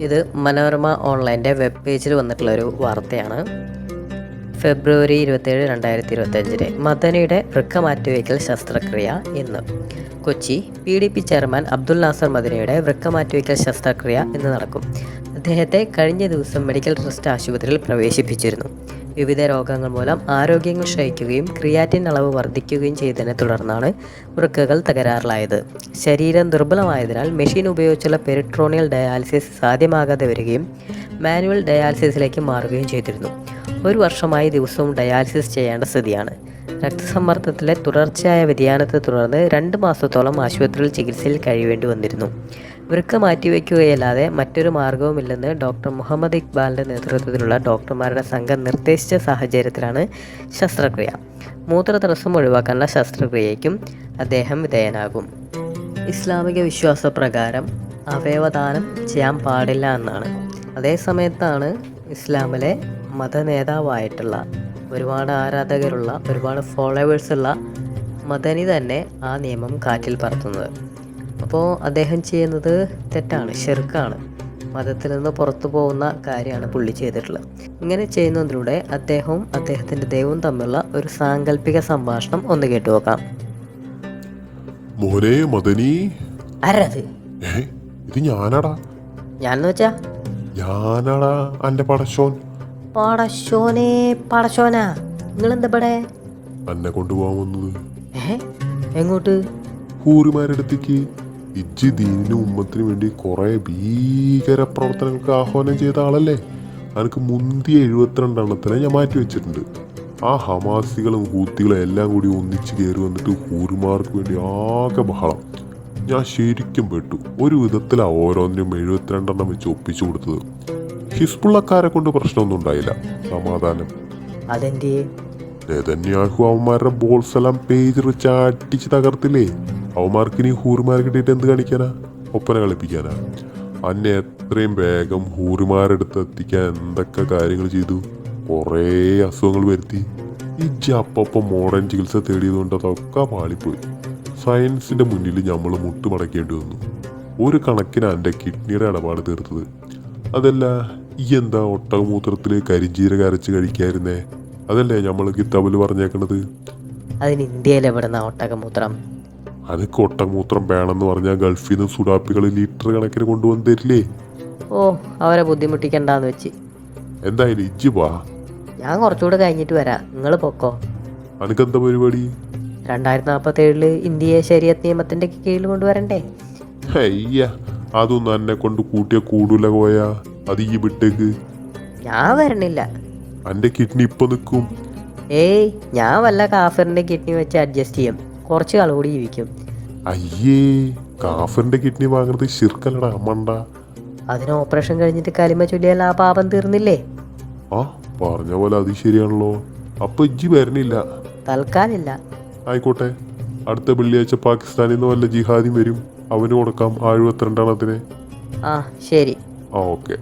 ഇത് മനോരമ ഓൺലൈന്റെ വെബ് പേജിൽ വന്നിട്ടുള്ള ഒരു വാർത്തയാണ്. ഫെബ്രുവരി ഇരുപത്തേഴ് രണ്ടായിരത്തി ഇരുപത്തഞ്ചിന് മദനിയുടെ വൃക്ക മാറ്റിവയ്ക്കൽ ശസ്ത്രക്രിയ ഇന്ന്. Kochi P D P chairman Abdul Nasar മദനിയുടെ വൃക്ക മാറ്റിവയ്ക്കൽ ശസ്ത്രക്രിയ ഇന്ന് നടക്കും. അദ്ദേഹത്തെ കഴിഞ്ഞ ദിവസം മെഡിക്കൽ ട്രസ്റ്റ് ആശുപത്രിയിൽ പ്രവേശിപ്പിച്ചിരുന്നു. വിവിധ രോഗങ്ങൾ മൂലം ആരോഗ്യങ്ങൾ ക്ഷയിക്കുകയും ക്രിയാറ്റിൻ അളവ് വർദ്ധിക്കുകയും ചെയ്തതിനെ തുടർന്നാണ് വൃക്കകൾ തകരാറിലായത്. ശരീരം ദുർബലമായതിനാൽ മെഷീൻ ഉപയോഗിച്ചുള്ള പെരിട്രോണിയൽ ഡയാലിസിസ് സാധ്യമാകാതെ വരികയും മാനുവൽ ഡയാലിസിസിലേക്ക് മാറുകയും ചെയ്തിരുന്നു. ഒരു വർഷമായി ദിവസവും ഡയാലിസിസ് ചെയ്യേണ്ട സ്ഥിതിയാണ്. രക്തസമ്മർദ്ദത്തിലെ തുടർച്ചയായ വ്യതിയാനത്തെ തുടർന്ന് രണ്ട് മാസത്തോളം ആശുപത്രിയിൽ ചികിത്സയിൽ കഴിയേണ്ടി വന്നിരുന്നു. വൃക്ക മാറ്റിവെക്കുകയല്ലാതെ മറ്റൊരു മാർഗവുമില്ലെന്ന് ഡോക്ടർ മുഹമ്മദ് ഇക്ബാലിന്റെ നേതൃത്വത്തിലുള്ള ഡോക്ടർമാരുടെ സംഘം നിർദ്ദേശിച്ച സാഹചര്യത്തിലാണ് ശസ്ത്രക്രിയ. മൂത്രതടസ്സം ഒഴിവാക്കാനുള്ള ശസ്ത്രക്രിയയ്ക്കും അദ്ദേഹം വിധേയനാകും. ഇസ്ലാമിക വിശ്വാസപ്രകാരം അവയവദാനം ചെയ്യാൻ പാടില്ല എന്നാണ്. അതേ സമയത്താണ് ഇസ്ലാമിലെ മതനേതാവായിട്ടുള്ള ഒരുപാട് ആരാധകരുള്ള ഒരുപാട് ഫോളോവേഴ്സുള്ള മദനി തന്നെ ആ നിയമം കാറ്റിൽ പറത്തുന്നത്. അപ്പോൾ അദ്ദേഹം ചെയ്യുന്നത് തെറ്റാണ് ഷെർക്കാണ് മതത്തിൽ നിന്ന് പുറത്തു പോകുന്ന കാര്യമാണ് പുള്ളി ചെയ്തിട്ടുള്ളത്. ഇങ്ങനെ ചെയ്യുന്നതിലൂടെ അദ്ദേഹവും അദ്ദേഹത്തിന്റെ ദൈവവും തമ്മിലുള്ള ഒരു സാങ്കല്പിക സംഭാഷണം ഒന്ന് കേട്ടു നോക്കാം. മോനെ മദനി. ആരത്? ഇത് ഞാനടാ. ഞാനെന്ന് വെച്ചാ? ഞാനടാ അന്റെ പടശോൻ പടശോനെ പടശോനാ നിങ്ങൾ എന്താ ഇവിടെ? അന്നെ കൊണ്ടുപോകാൻ വന്നത്. എങ്ങോട്ട്? ഹൂറിമാരടുത്തേക്ക് ഇജ്ജ് ദീനിനും ഉമ്മത്തിനു വേണ്ടി കുറേ ഭീകര പ്രവർത്തനങ്ങൾക്ക് ആഹ്വാനം ചെയ്ത ആളല്ലേ? എനിക്ക് മുന്തിയ എഴുപത്തിരണ്ടെണ്ണത്തിനെ ഞാൻ മാറ്റി വെച്ചിട്ടുണ്ട്. ആ ഹമാസികളും ഹൂത്തികളും എല്ലാം കൂടി ഒന്നിച്ച് കയറി വന്നിട്ട് കൂറുമാർക്ക് വേണ്ടി ആകെ ബഹളം. ഞാൻ ശരിക്കും പെട്ടു. ഒരു വിധത്തിലാണ് ഓരോന്നിനും എഴുപത്തിരണ്ടെണ്ണം വെച്ച് ഒപ്പിച്ചു കൊടുത്തത്. ഹിസ്ബുള്ളക്കാരെ കൊണ്ട് പ്രശ്നമൊന്നും ഉണ്ടായില്ല. സമാധാനം. അതെന്തേ നെതന്യാഹു അവന്മാരുടെ ബോൾസ് എല്ലാം പേജ് റിച്ച് അടിച്ച് തകർത്തില്ലേ? അവന്മാർക്ക് ഇനി ഹൂറിമാരെ കിട്ടിയിട്ട് എന്ത് കാണിക്കാനാ? ഒപ്പന കളിപ്പിക്കാനാ? അന്നെ എത്രയും വേഗം ഹൂറിമാരെടുത്ത് എത്തിക്കാൻ എന്തൊക്കെ കാര്യങ്ങൾ ചെയ്തു? കുറേ അസുഖങ്ങൾ വരുത്തി. ഇജ്ജ് അപ്പം മോഡേൺ ചികിത്സ തേടിയതുകൊണ്ട് അതൊക്കെ പാളിപ്പോയി സയൻസിന്റെ മുന്നിൽ നമ്മൾ മുട്ടുമടക്കേണ്ടി വന്നു. ഒരു കണക്കിന് എന്റെ കിഡ്നിയുടെ ഇടപാട് തീർത്തത്. അതല്ല ഈ എന്താ ഒട്ടകമൂത്രത്തിൽ കരിഞ്ചീരക അരച്ച് കഴിക്കായിരുന്നേ അതല്ലേ നമ്മൾ കിതാബിൽ പറഞ്ഞേക്കണത്? അതിന് ഇന്ത്യയിൽ ഒട്ടകമൂത്രം? അതൊക്കെ കൊട്ടമൂത്രം വേണമെന്ന് പറഞ്ഞാൽ ഗൾഫിൽ നിന്ന് സുഡാപ്പികൾ ലിറ്റർ കണക്കിന് കൊണ്ടുവന്ന് തരില്ലേ? ഓ അവരെ ബുദ്ധിമുട്ടിക്കണ്ടെന്ന് വെച്ച്. എന്തായാലും ഇജ്ജ് വാ. ഞാൻ കുറച്ചുകൂടെ കഴിഞ്ഞിട്ട് വരാം. നിങ്ങൾ പൊക്കോ. അനക്കെന്താ പരിപാടി? രണ്ടായിരത്തി നാൽപ്പത്തി ഏഴിൽ ഇന്ത്യയെ ശരീരത്ത് നിയമത്തിന്റെ കീഴിൽ കൊണ്ടുവരണ്ടേ? അയ്യ അതൊന്നും എന്നെ കൊണ്ട് കൂട്ടിയ കൂടൂല പോയാ അത് ഈ വിട്ടേക്ക്. ഞാൻ വരണില്ല. എന്റെ കിഡ്നി ഇപ്പൊ നിൽക്കും. ഏയ് ഞാൻ വല്ല കാഫറിന്റെ കിഡ്നി വെച്ച് അഡ്ജസ്റ്റ് ചെയ്യും. കുറച്ച് കാലം കൂടി ജീവിക്കും. അയ്യേ കാഫറിന്റെ കിഡ്നി വാങ്ങുന്നത് ശിർക്കല്ലടാ അമ്മണ്ട അതിന് ഓപ്പറേഷൻ കഴിഞ്ഞിട്ട് കലിമ ചൊല്ലിയാൽ ആ പാപം തീർന്നില്ലേ? ആ പറഞ്ഞ പോലെ അത് ശരിയാണല്ലോ. അപ്പൊ ഇജ്ജി വരണില്ല. തൽക്കാലില്ല. ആയിക്കോട്ടെ. അടുത്ത വെള്ളിയാഴ്ച പാകിസ്ഥാനിൽ നിന്ന് വല്ല ജിഹാദി വരും. അവന് കൊടുക്കാം ആ എഴുപത്തിരണ്ടെണ്ണത്തിന് ആ ശരി. ആ ഓക്കെ.